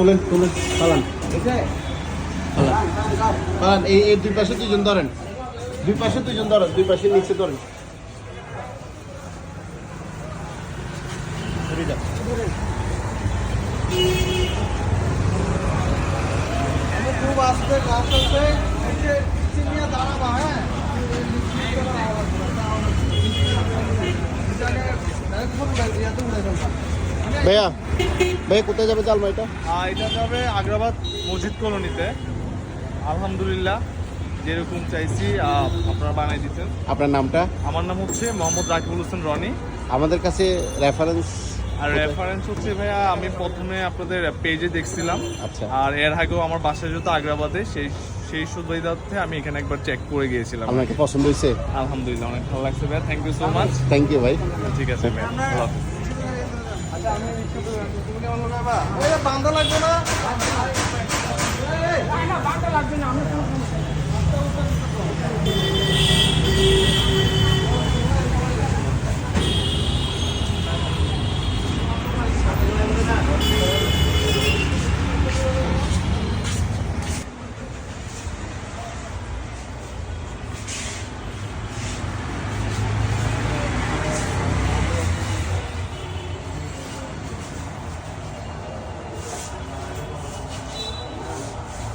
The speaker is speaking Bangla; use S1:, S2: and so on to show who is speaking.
S1: তোলেন তোলেন পালান পালান পালান এই এই দুই পাশে দুজন ধরেন। দুই পাশে দুজন ধরেন দুই পাশে নিচে ধরেন।
S2: খুব আসতে কাজ দাঁড়াবা হ্যাঁ?
S1: ভাইয়া ভাইয়া কোথায় যাবে জালমা এটা
S3: এটা যাবে আগ্রাবাদ মসজিদ কলোনিতে। আলহামদুলিল্লাহ যেরকম চাইছি আপনারা বানাই দিচ্ছেন।
S1: আপনার নামটা?
S3: আমার নাম হচ্ছে মোহাম্মদ রাকিবুল হোসেন রনি।
S1: আমাদের কাছে রেফারেন্স
S3: আর রেফারেন্স হচ্ছে ভাইয়া আমি প্রথমে আপনাদের পেজে দেখছিলাম।
S1: আচ্ছা।
S3: আর এর আগেও আমার বাসা যেহেতু আগ্রাবাদে সেই সেই সুবিধার্থে আমি এখানে একবার চেক করে গিয়েছিলাম।
S1: আপনাকে পছন্দ হয়েছে?
S3: আলহামদুলিল্লাহ অনেক ভালো লাগছে ভাইয়া। Thank you so much
S1: thank you ভাই।
S3: ঠিক আছে ভাইয়া আল্লাহ হাফেজ।
S2: বান্ধা লাগবে না